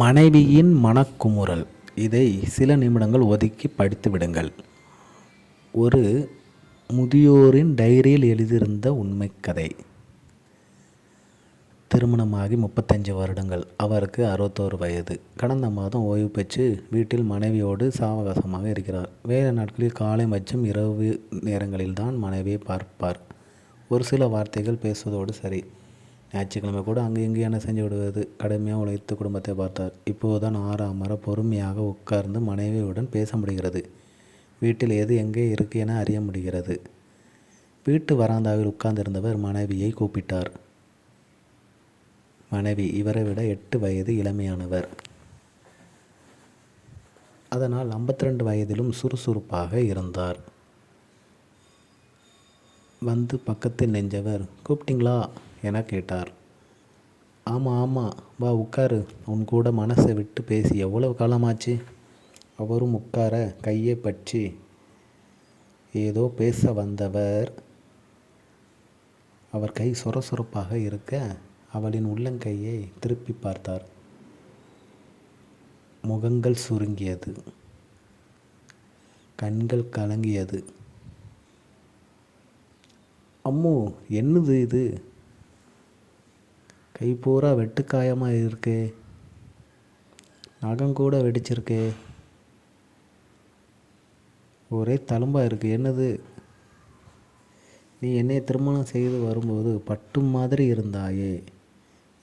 மனைவியின் மனக்குமுறல். இதை சில நிமிடங்கள் ஒதுக்கி படித்து விடுங்கள் ஒரு முதியோரின் டைரியில் எழுதியிருந்த உண்மை கதை திருமணமாகி முப்பத்தஞ்சு வருடங்கள். அவருக்கு அறுபத்தோரு வயது. கடந்த மாதம் ஓய்வு பெற்று வீட்டில் மனைவியோடு சாவகாசமாக இருக்கிறார். வேலை நாட்களில் காலை மற்றும் இரவு நேரங்களில்தான் மனைவியை பார்ப்பார். ஒரு சில வார்த்தைகள் பேசுவதோடு சரி. ஞாயிற்றுக்கிழமை கூட அங்கு இங்கு என செஞ்சு விடுவது? கடுமையாக உழைத்து குடும்பத்தை பார்த்தார். இப்போதுதான் ஆறாமர பொறுமையாக உட்கார்ந்து மனைவியுடன் பேச முடிகிறது. வீட்டில் எது எங்கே இருக்கு என அறிய முடிகிறது. வீட்டு வராந்தாவில் உட்கார்ந்திருந்தவர் மனைவியை கூப்பிட்டார். மனைவி இவரை விட எட்டு வயது இளமையானவர். அதனால் ஐம்பத்தி ரெண்டு வயதிலும் சுறுசுறுப்பாக இருந்தார். வந்து பக்கத்தில் நெஞ்சவர் கூப்பிட்டீங்களா? என கேட்டார். ஆமாம் ஆமாம் வா உட்காரு. உன் கூட மனசை விட்டு பேசி எவ்வளவு காலமாச்சு? அவரும் உட்கார கையை பற்றி ஏதோ பேச வந்தவர். அவர் கை சொரசொரப்பாக இருக்க அவளின் உள்ளங்கையை திருப்பி பார்த்தார். முகங்கள் சுருங்கியது. கண்கள் கலங்கியது. அம்மு என்னது இது? கை பூரா வெட்டுக்காயமாக இருக்கே. நகம் கூட வெடிச்சிருக்கே. ஒரே தழும்பாக இருக்கு. என்னது? நீ என்னை திருமணம் செய்து வரும்போது பட்டு மாதிரி இருந்தாயே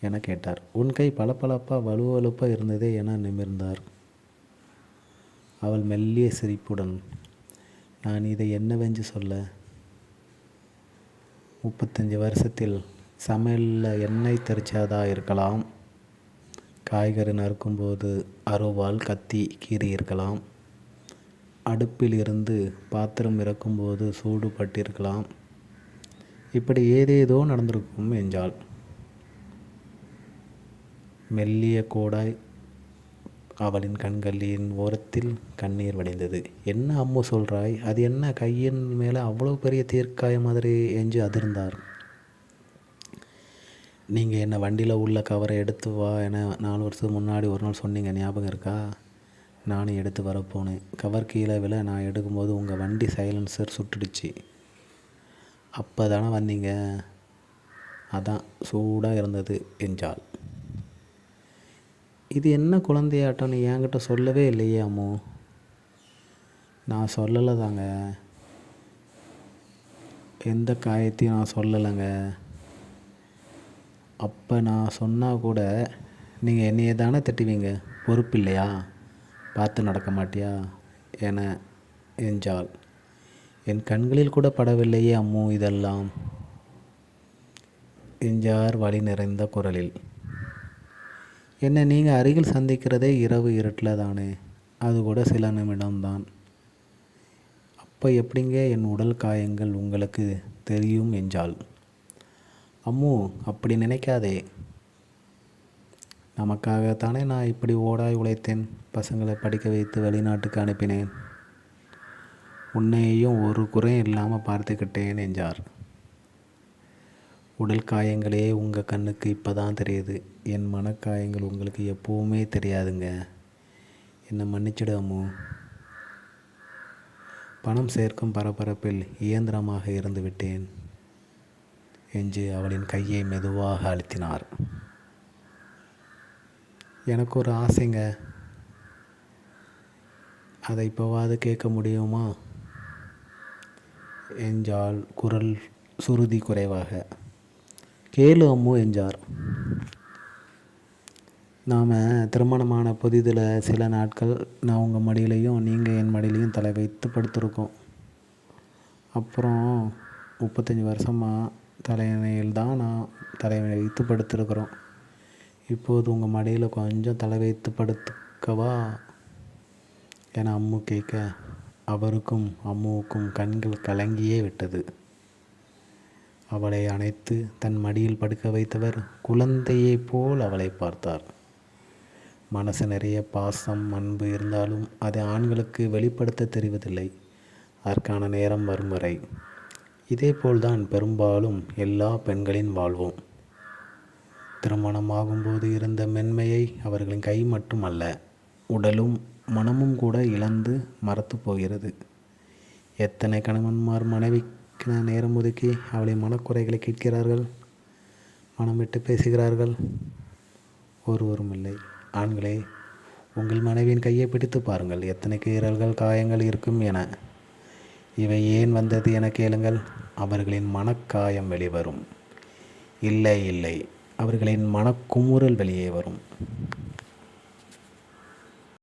என கேட்டார். உன் கை பளபளப்பாக வலுவலுப்பாக இருந்ததே என நிமிர்ந்தார். அவள் மெல்லிய சிரிப்புடன் நான் இதை என்னவென்று சொல்ல? முப்பத்தஞ்சு வருஷத்தில் சமையலில் எண்ணெய் தெரிச்சதா இருக்கலாம். காய்கறி நறுக்கும்போது அருவாள் கத்தி கீறி இருக்கலாம். அடுப்பில் இருந்து பாத்திரம் இறக்கும்போது சூடு பட்டிருக்கலாம். இப்படி ஏதேதோ நடந்திருக்கும் என்றால் மெல்லிய கோடாய் அவளின் கண்களின் ஓரத்தில் கண்ணீர் வடிந்தது. என்ன அம்மு சொல்கிறாய் அது என்ன? கையின் மேலே அவ்வளோ பெரிய தீர்க்காய மாதிரி என்று அதிர்ந்தார். நீங்கள் என்ன வண்டியில் உள்ள கவரை எடுத்து வா என நாலு வருஷத்துக்கு முன்னாடி ஒரு நாள் சொன்னீங்க. ஞாபகம் இருக்கா? நானும் எடுத்து வரப்போனேன் கவர் கீழே விழ நான் எடுக்கும்போது உங்கள் வண்டி சைலன்சர் சுட்டுடுச்சு. அப்போ தானே வந்தீங்க? அதான் சூடாக இருந்தது என்றாள் இது என்ன குழந்தையாட்டம் நீ என்கிட்ட சொல்லவே இல்லையே அம்மோ. நான் சொல்லலை தாங்க எந்த காயத்தையும் நான் சொல்லலைங்க. அப்போ நான் சொன்னால் கூட நீங்கள் என்னையே தானே திட்டுவீங்க? பொறுப்பு இல்லையா? பார்த்து நடக்க மாட்டியா? என என்றாள் என் கண்களில் கூட படவில்லையே அம்மு இதெல்லாம். என்றார் வழி நிறைந்த குரலில். என்னை நீங்கள் அருகில் சந்திக்கிறதே இரவு இருட்டில் தானே? அது கூட சில நிமிடம்தான். அப்போ எப்படிங்க என் உடல் காயங்கள் உங்களுக்கு தெரியும்? என்றாள் அம்மு அப்படி நினைக்காதே. நமக்காகத்தானே நான் இப்படி ஓடாய் உழைத்தேன். பசங்களை படிக்க வைத்து வெளிநாட்டுக்கு அனுப்பினேன். உன்னையும் ஒரு குறையும் இல்லாமல் பார்த்துக்கிட்டேன் என்றார் உடல் காயங்களே உங்கள் கண்ணுக்கு இப்போ தான் தெரியுது. என் மனக்காயங்கள் உங்களுக்கு எப்போவுமே தெரியாதுங்க. என்னை மன்னிச்சிடு அம்மு. பணம் சேர்க்கும் பரபரப்பில் இயந்திரமாக இருந்து விட்டேன். என்று அவளின் கையை மெதுவாக அழுத்தினார். எனக்கு ஒரு ஆசைங்க. அதை இப்போவாது கேட்க முடியுமா? என்றால் குரல் சுருதி குறைவாக. கேளு அம்மு என்றார். நாம் திருமணமான புதிதில் சில நாட்கள் நான் உங்கள் மடியிலையும் நீங்கள் என் மடியிலையும் தலை வைத்து படுத்திருக்கோம். அப்புறம் முப்பத்தஞ்சு வருஷமாக தலையணையில் தான் நான் தலைவனை வைத்து படுத்திருக்கிறோம் இப்போது உங்கள் மடியில் கொஞ்சம் தலை வைத்து படுத்துக்கவா என அம்மு கேட்க அவருக்கும் அம்முவுக்கும் கண்கள் கலங்கியே விட்டது. அவளை அணைத்து தன் மடியில் படுக்க வைத்தவர் குழந்தையைப் போல் அவளை பார்த்தார். மனசு நிறைய பாசம் அன்பு இருந்தாலும் அதை ஆண்களுக்கு வெளிப்படுத்த தெரிவதில்லை. அதற்கான நேரம் வரும் வரை இதேபோல்தான் பெரும்பாலும் எல்லா பெண்களின் வாழ்வும். திருமணம் ஆகும்போது இருந்த மென்மையை அவர்களின் கை மட்டுமல்ல உடலும் மனமும் கூட இழந்து மறத்து போகிறது. எத்தனை கணவன்மார் மனைவிக்கு நேரம் ஒதுக்கி அவளை மனக்குறைகளை கேட்கிறார்கள்? மனம் விட்டு பேசுகிறார்கள்? ஒருவரும் இல்லை. ஆண்களே உங்கள் மனைவியின் கையை பிடித்து பாருங்கள். எத்தனை கீறல்கள் காயங்கள் இருக்கும் என. இவை ஏன் வந்தது என கேளுங்கள். அவர்களின் மனக்காயம் வெளிவரும். இல்லை இல்லை. அவர்களின் மனக்குமுறல் வெளியே வரும்.